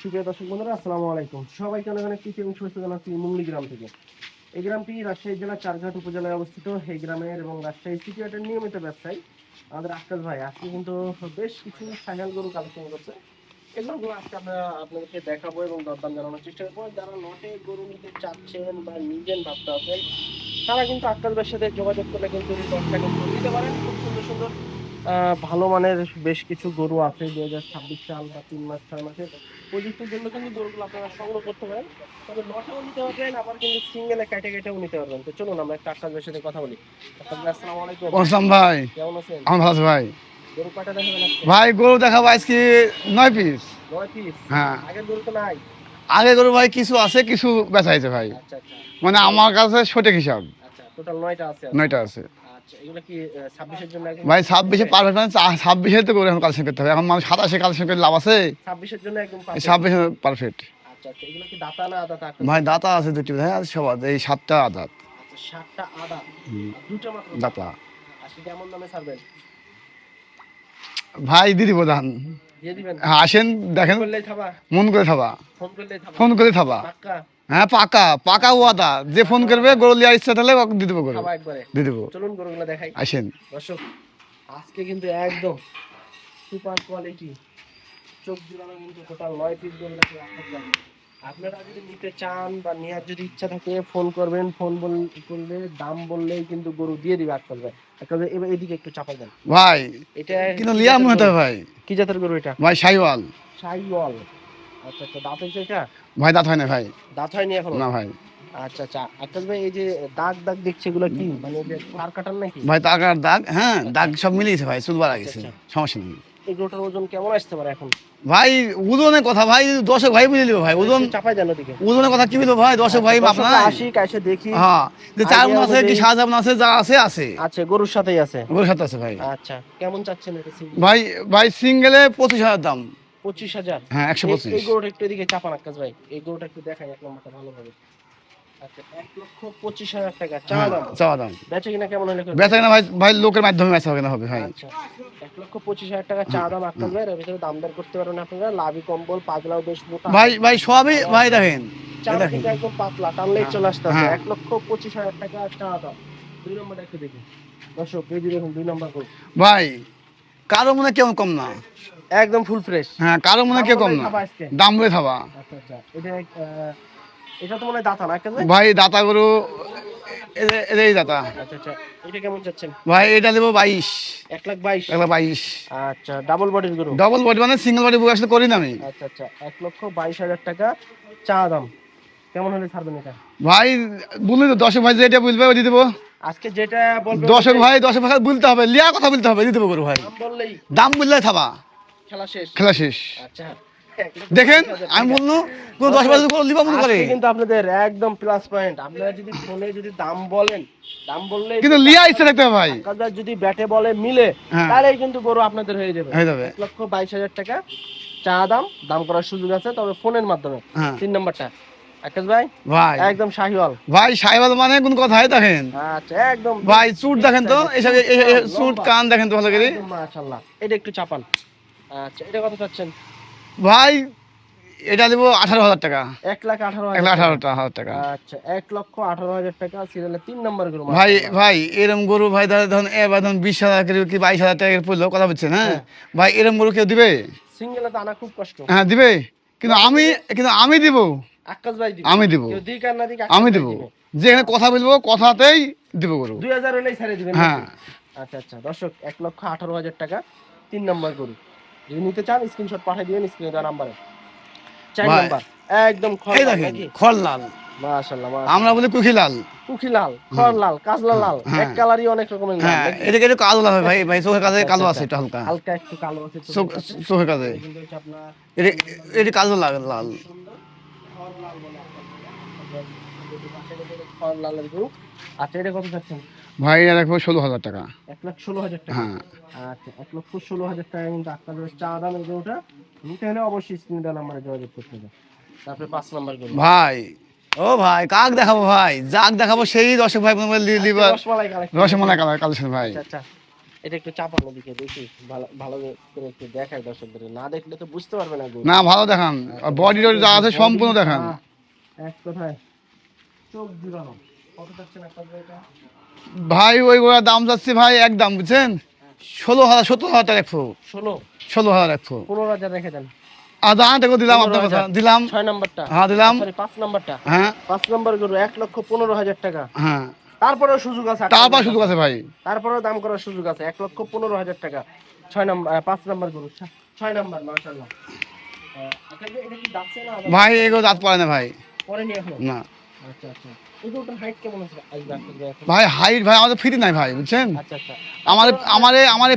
সুপ্রিয় দর্শক বন্ধুরা, আসসালামু আলাইকুম। সবাইকে অনেক অনেক প্রীতি এবং শুভেচ্ছা জানাচ্ছি মুঙ্গলি গ্রাম থেকে। এই গ্রামটি রাজশাহী জেলার চারঘাট উপজেলায় অবস্থিত। এই গ্রামের এবং রাজশাহী সিটি হাটের নিয়মিত ব্যবসায়ী, আমাদের আকাশ ভাই। আজকে কিন্তু বেশ কিছু সাইকেল গরু কালেকশন করছে। এগুলো আজকে আমরা আপনাদেরকে দেখাবো এবং দরদাম জানানোর চেষ্টা করব। যারা নটে গরু নিতে চাচ্ছেন বা নিজের ভাবতে আছেন তারা কিন্তু আক্কাল ভাইয়ের সাথে যোগাযোগ করলে কিন্তু দশটা কিন্তু নিতে পারেন। খুব সুন্দর সুন্দর ভালো মানের বেশ কিছু গরু আছে দুই হাজার ছাব্বিশ সাল বা তিন মাস, ছয় মাসের। প্রযুক্তির জন্য কিন্তু গরুগুলো আপনারা সংগ্রহ করতে পারেন। তবে নটাও নিতে পারবেন আবার কিন্তু সিঙ্গেলে কেটে কেটেও নিতে পারবেন। তো চলুন আমরা একটা আকাশ ভাইয়ের সাথে কথা বলি। আকাশ ভাই আসসালামু আলাইকুম। আসলাম ভাই। কেমন আছেন? আমার ভালো ভাই। গরু কয়টা দেখাবেন ভাই গরু দেখাবো আজকে নয় পিস নয় পিস হ্যাঁ। আগের গরু তো নাই? আগে গরু ভাই কিছু আছে কিছু বেচা হয়েছে ভাই। আচ্ছা আচ্ছা। মানে আমার কাছে সঠিক হিসাব। আচ্ছা টোটাল নয়টা আছে নয়টা আছে। ভাই ছাব্বিশে পারফেক্ট মানে ছাব্বিশে তো করে এখন কালেকশন করতে হবে। এখন মানুষ সাতাশে কালেকশন করে লাভ আছে? ছাব্বিশের জন্য একদম ছাব্বিশে পারফেক্ট আচ্ছা আচ্ছা? ভাই দাতা আছে দুটি ভাই আছে সব এই সাতটা আদাত। আচ্ছা সাতটা আদা দুটো মাত্র? দাতা। আজকে কেমন দামে ছাড়বেন? ভাই দিদি প্রধান দিয়ে আসেন দেখেন। মন করে থাবা। ফোন করলেই থাবা। ফোন করে থাবা। হ্যাঁ পাকা পাকা ওয়াদা। যে ফোন করবে গরু ইচ্ছা তাহলে দিয়ে দেবো গরু। দিয়ে দেবো। চলুন গরুগুলো দেখাই। আসেন। দর্শক আজকে কিন্তু একদম সুপার কোয়ালিটি চোখ কিন্তু টোটাল নয় পিস গরু। আপনারা যদি নিতে চান বা নেওয়ার যদি ইচ্ছা থাকে ফোন করবেন ফোন করলে দাম বললেই কিন্তু গরু দিয়ে দিবে আট করবে। এবার এদিকে একটু চাপা দেন। ভাই এটা কিন্তু লিয়া মনে? ভাই কি জাতের গরু এটা? ভাই সাইওয়াল। সাইওয়াল। আচ্ছা আচ্ছা দাঁত হয়েছে এটা? ভাই দাঁত হয় না ভাই। দাঁত হয়নি এখন? না ভাই। আচ্ছা আচ্ছা আকাশ ভাই এই যে দাগ দাগ দেখছে এগুলো কি? মানে যে তার কাটার নাকি? ভাই তাকার দাগ হ্যাঁ দাগ সব মিলিয়েছে ভাই চুল গেছে আচ্ছা, সমস্যা নেই। এগুলোটার ওজন কেমন আসতে পারে এখন? ভাই ওজনের কথা ভাই দশক ভাই বুঝে নিবো ভাই ওজন চাপাই ওজনের কথা কি বলব ভাই দশক ভাই আসি কাছে দেখি। হ্যাঁ যে চার মন আছে কি অনুযায়ী- সাত মন আছে যা আছে আছে। আচ্ছা গরুর সাথেই আছে? ওর সাথে আছে ভাই। আচ্ছা কেমন চাচ্ছেন এটা ভাই ভাই সিঙ্গেলে পঁচিশ হাজার দাম। পঁচিশ হাজার। হ্যাঁ একশো পঁচিশ। এই গরুটা একটু এদিকে চাপান আকাশ ভাই। এই গরুটা একটু দেখাই এক নম্বরটা ভালোভাবে। আচ্ছা এক লক্ষ পঁচিশ হাজার টাকা চা হ্যাঁ, দাম। চাওয়া দাম। বেচে কিনা কেমন হলে বেচা কিনা ভাই ভাই লোকের মাধ্যমে বেচা হবে আচ্ছা এক লক্ষ পঁচিশ হাজার টাকা চা দাম আকাশ ভাই এর ভিতরে দাম দর করতে পারবেন আপনারা। লাভি কম্বল পাগলাও বেশ মোটা। ভাই ভাই সবই ভাই দেখেন। চা এই কিন্তু একদম পাতলা টানলেই চলে আসতে হবে হ্যাঁ। এক লক্ষ পঁচিশ হাজার টাকা চা দাম। দুই নম্বরটা একটু দেখুন দর্শক এই দেখুন দুই নম্বর ভাই কারও মনে কেউ কম না। একদম ফুল ফ্রেশ হ্যাঁ কারও মনে কেউ কম না। দাম বলে থাবা আচ্ছা আচ্ছা। এটা তো মনে দাতা না ভাই দাতা গরু এ- এ- এই দাতা। আচ্ছা এটা কেমন চাচ্ছেন ভাই এটা দেবো বাইশ। এক লাখ বাইশ। একটা বাইশ। আচ্ছা ডাবল বডির গরু? ডবল বডি মানে সিঙ্গেল বডি বুক আসলে করি না আমি। আচ্ছা আচ্ছা। এক লক্ষ বাইশ হাজার টাকা চা দাম। কেমন হলে ছাড়বেন এটা? ভাই বললি তো দশক ভাই যেটা বলবে ওই দিয়ে দেবো। আজকে যেটা দশক ভাই দশক ভাই বলতে হবে লিয়া কথা বলতে হবে দিয়ে দেবো গরু ভাই। দাম বললেই। দাম বললে থাবা। খেলা শেষ। খেলা শেষ। আচ্ছা। দেখেন আমি বলল কোনো দশ বাজে করে লিবা মনে করে কিন্তু আপনাদের একদম প্লাস পয়েন্ট আপনারা যদি ফোনে যদি দাম বলেন দাম বললে কিন্তু লিয়া ইচ্ছা থাকতে হবে ভাই। কাজা যদি ব্যাটে বলে মিলে হ্যাঁ। তাহলেই কিন্তু গরু আপনাদের হয়ে যাবে। হয়ে যাবে। লক্ষ বাইশ হাজার টাকা চা দাম দাম করার সুযোগ আছে তবে ফোনের মাধ্যমে। হ্যাঁ। তিন নম্বরটা। আকাশ ভাই? ভাই। একদম শাহিওয়াল। ভাই সাহেবাল মানে কোন কথাই দেখেন। আচ্ছা একদম ভাই চুট দেখেন তো এইসব এই- এই- এই চুট কান দেখেন তো ভালো করে। মাশাআল্লাহ। এটা একটু চাপান। আচ্ছা এটা কত চাচ্ছেন? ভাই এটা দেবো আঠারো হাজার টাকা। এক লাখ আঠারো এক লাখ আঠারো হাজার টাকা। আচ্ছা এক লক্ষ আঠারো হাজার টাকা সিরিয়ালে তিন নম্বর গরু ভাই ভাই এরম গরু ভাই এবার ধরুন বিশ হাজার করে কি বাইশ হাজার টাকা পড়ল কথা বলছেন হ্যাঁ। ভাই এরম গরু কেউ দিবে? সিঙ্গেলে তো আনা খুব কষ্ট। হ্যাঁ দিবে। কিন্তু আমি কিন্তু আমি দিব। আকাশ ভাই দিবে। আমি দিব। কেউ দিক আর না দিক আমি দিব। যেখানে কথা বলব কথাতেই দিব গরু। দুই হাজার হলেই ছেড়ে দিবেন হ্যাঁ। আচ্ছা আচ্ছা। দর্শক এক লক্ষ আঠারো হাজার টাকা তিন নম্বর গরু। যদি নিতে চান স্ক্রিনশট পাঠিয়ে দিবেন স্ক্রিনে দেওয়া নাম্বারে। চার নাম্বার। একদম মাশাআল্লাহ আমরা বলি কুখি লাল কুকি লাল খরলাল কাজলা লাল। হ্যাঁ। এক কালারই অনেক রকমের হ্যাঁ কালো লাল ভাই। ভাই চোখের কাছে কালো আচ্ছা, আছে একটু হালকা। হালকা একটু কালো আছে চোখের কাছে। এটা এটা কালো লাল লাল খরলাল বলে গরু আচ্ছা এটা কত চাচ্ছেন ভাই এটা রাখব ষোলো হাজার টাকা। এক লাখ ষোলো হাজার টাকা। হ্যাঁ। আচ্ছা এক লক্ষ ষোলো হাজার টাকা কিন্তু চা দাম এই গরুটা নিতে হলে অবশ্যই স্ক্রিনে দেওয়া নাম্বারে যোগাযোগ করতে হবে। তারপরে পাঁচ নাম্বার গরু। ভাই ও ভাই কাক দেখাবো ভাই? যাক দেখাবো সেই দর্শক ভাই হয় rasmalai collection rasmalai colour collection ভাই। আচ্ছা আচ্ছা। এটা একটু চাপানো দিকে দেখি। ভালো ভালো করে একটু দেখাই দর্শকদের। না দেখলে তো বুঝতে পারবে না না ভালো দেখান। বডি টডি যা আছে সম্পূর্ণ দেখান। এক কথায়। চোখ জুড়ানো। কত চাচ্ছেন আপনার এটা ভাই ওই দাম যাচ্ছে ভাই এক দাম বুঝছেন? ষোলো হাজার সত্তর হাজার টাকা একশো ষোলো? ষোলো হাজার একশো পনেরো হাজার রেখে দেন। আর দেখো দিলাম আপনার কথা। দিলাম। ছয় নাম্বারটা। হ্যাঁ দিলাম। সরি পাঁচ নাম্বারটা। হ্যাঁ। পাঁচ নাম্বার গরু এক লক্ষ পনেরো হাজার টাকা। হ্যাঁ। তারপরেও সুযোগ আছে তারপর শুধু আছে ভাই। তারপরেও দাম করার সুযোগ আছে এক লক্ষ পনেরো হাজার টাকা। ছয় নাম্বার পাঁচ নাম্বার গরু। ছয় নাম্বার ভাই এগুলো দাঁত পড়ে না ভাই। এখন? না। আচ্ছা আচ্ছা। ভাই হাইট ভাই আমাদের নাই ভাই বুঝছেন? আচ্ছা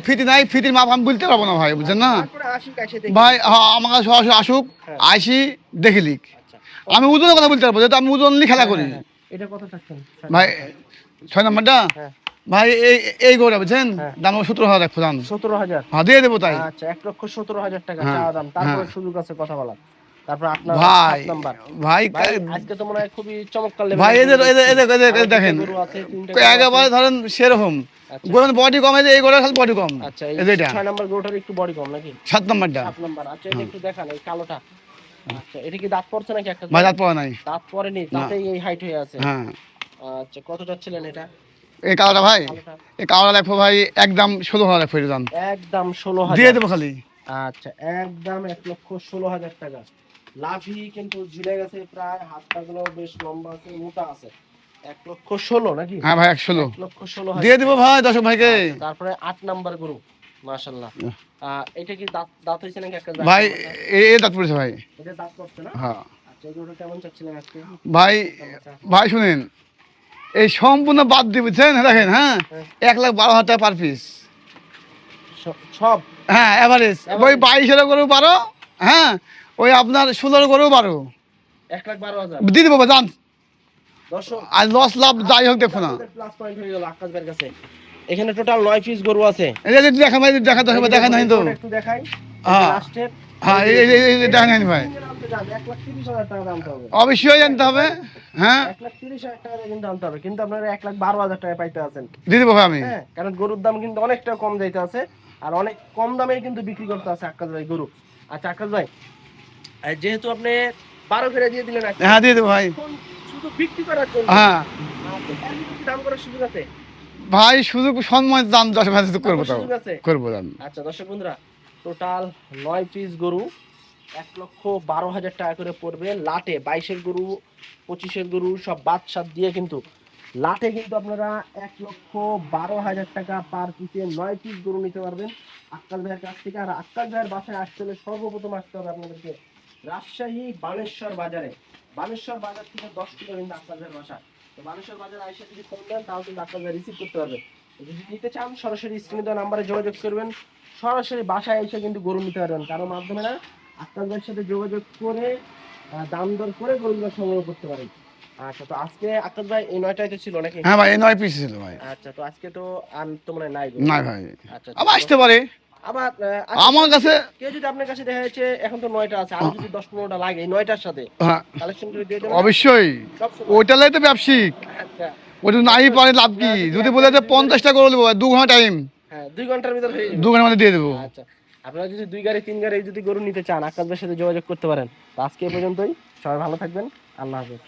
ফিটি নাই মাপ আমি বলতে পারব না ভাই বুঝছেন না? ভাই হ্যাঁ আমার কাছে সরাসরি আসুক হ্যাঁ। আইসি দেখে লিখ আমি ওজনের কথা বলতে পারব যেহেতু আমি ওজন নিয়ে খেলা করি। হ্যাঁ, হ্যাঁ। চাচ্ছেন ভাই ছয় নম্বরটা? হ্যাঁ। ভাই এই এই গোটা বুঝছেন? হ্যাঁ। দাম সতেরো হাজার দাম সতেরো হাজার। হ্যাঁ দিয়ে দেবো তাই। আচ্ছা এক লক্ষ সতেরো হাজার টাকা হ্যাঁ, দাম। তারপরে হ্যাঁ। সুযোগ আছে কথা বলার। তারপর আপনার ভাই নাম্বার। ভাই ভাই আজকে তো মনে হয় খুবই চমৎকার level ভাই এদের এদের এদের দেখছি। এদের আরও এদের দেখেন দুটো গরু আছে, তিনটে গরু একেবারে ধরেন সেরকম। আচ্ছা। গোড়ার বডি কমে এই গোড়া খালি বডি কম। আচ্ছা এই এই এটা। নাম্বার গরুটার একটু বডি কম নাকি? সাত নম্বরটা। সাত নাম্বার। আচ্ছা এটা একটু দেখান এই কালোটা। আচ্ছা এটা কি দাঁত পড়ছে নাকি একটা ভাই দাঁত পড়া নাই। দাঁত পড়েনি তাতেই এই হাইট হয়ে আছে। হ্যাঁ। আচ্ছা কত চাচ্ছিলেন এটা? এই কালোটা ভাই এই কালোটা দেখো ভাই একদম ষোলো হাজার ফেরত দাম একদম ষোলো দিয়ে হাজার দেবো খালি। আচ্ছা একদম এক লক্ষ ষোলো হাজার টাকা। লাভি কিন্তু ঝুলে গেছে প্রায় হাতটা গুলো বেশ লম্বা আছে মোটা আছে। এক লক্ষ ষোলো নাকি? হ্যাঁ ভাই এক ষোলো। লক্ষ ষোলো দিয়ে দেবো ভাই দর্শক ভাইকে। তারপরে আট নাম্বার গরু মাশাল্লাহ এটা কি দাঁত দাঁত হয়েছে নাকি একটা ভাই এ- দাঁত পড়েছে ভাই। এটা দাঁত করছে না? হ্যাঁ। আচ্ছা চাচ্ছিলেন আজকে? ভাই ভাই শুনেন এই সম্পূর্ণ বাদ দিয়ে বুঝছেন? দেখেন হ্যাঁ? হ্যাঁ। এক লাখ বারো হাজার টাকা পার পিস সব? হ্যাঁ এভারেজ ওই বাইশের গরু বারো হ্যাঁ? ওই আপনার ষোলোর গরু বারো। এক লাখ বারো হাজার। দিয়ে দেবো যান। আর লস লাভ যাই হোক দেখো না। প্লাস পয়েন্ট হয়ে গেল আকাশ কাছে। এখানে টোটাল নয় পিস গরু আছে। এই যে দেখা ভাই দেখা দেখা দেখা নাই তো। একটু দেখাই। হ্যাঁ। হ্যাঁ এই এই- এই- এই দেখা নাই ভাই। হবে অবশ্যই জানতে হবে হ্যাঁ। এক লাখ তিরিশ হাজার টাকা কিন্তু আনতে হবে কিন্তু আপনারা এক লাখ বারো হাজার টাকা পাইতে আছেন। দিয়ে দেবো আমি। হ্যাঁ কারণ গরুর দাম কিন্তু অনেকটা কম যাইতে আছে আর অনেক কম দামে কিন্তু বিক্রি করতে আছে আকাশ ভাই গরু। আচ্ছা আকাশ ভাই যেহেতু আপনি বারো করে দিয়ে দিলেন হ্যাঁ দিয়ে দেবো ভাই। শুধু বিক্রি করার জন্য। হ্যাঁ। দাম করার সুযোগ আছে? ভাই সম্মান দাম দশ করব তাও। করব দাম। আচ্ছা দর্শক বন্ধুরা টোটাল নয় পিস গরু এক লক্ষ বারো হাজার টাকা করে পড়বে। লাটে বাইশের গরু পঁচিশের গরু সব বাদ সাত দিয়ে কিন্তু লাটে কিন্তু আপনারা এক লক্ষ বারো হাজার টাকা পার পিসে নয় পিস গরু নিতে পারবেন। আক্কাল ভাইয়ের কাছ থেকে আর আক্কাল ভাইয়ের বাসায় আসতে হলে সর্বপ্রথম আসতে হবে আপনাদেরকে। রাজশাহী বানেশ্বর বাজারে। বানেশ্বর বাজার থেকে দশ কিলো কিন্তু আক্কাল বাসা। তো বানেশ্বর বাজারে আইসা যদি ফোন দেন তাহলে কিন্তু ভাই রিসিভ করতে পারবে। যদি নিতে চান সরাসরি স্ক্রিনে দেওয়া নাম্বারে যোগাযোগ করবেন। সরাসরি বাসায় এসে কিন্তু গরু নিতে পারবেন। কারও মাধ্যমে না ভাইয়ের সাথে যোগাযোগ করে দাম দর করে গরুগুলো সংগ্রহ করতে পারেন আচ্ছা তো আজকে আক্তার ভাই এই নয়টাই তো ছিল নাকি? হ্যাঁ ভাই এই নয় পিস ছিল ভাই। আচ্ছা তো আজকে তো আর তো মনে হয় নাই ভাই। আচ্ছা আবার আসতে পারে। আবার আচ্ছা, আমার কাছে কেউ যদি আপনার কাছে দেখা যাচ্ছে এখন তো নয়টা আছে আর যদি দশ পনেরোটা লাগে এই নয়টার সাথে হ্যাঁ। কালেকশন করে দিয়ে দেবেন অবশ্যই। ওইটা তো ব্যবসায়িক। আচ্ছা। ওটা নাই পারে লাভ কি? যদি বলে যে পঞ্চাশটা করে দেবো দু ঘণ্টা টাইম হ্যাঁ দুই ঘণ্টার ভিতর হয়ে দু ঘণ্টার মধ্যে দিয়ে দেবো। আচ্ছা। আপনারা যদি দুই গাড়ি তিন গাড়ি যদি গরু নিতে চান আকাশ ভাইয়ের সাথে যোগাযোগ করতে পারেন। তো আজকে পর্যন্তই। সবাই ভালো থাকবেন। আল্লাহ হাফেজ।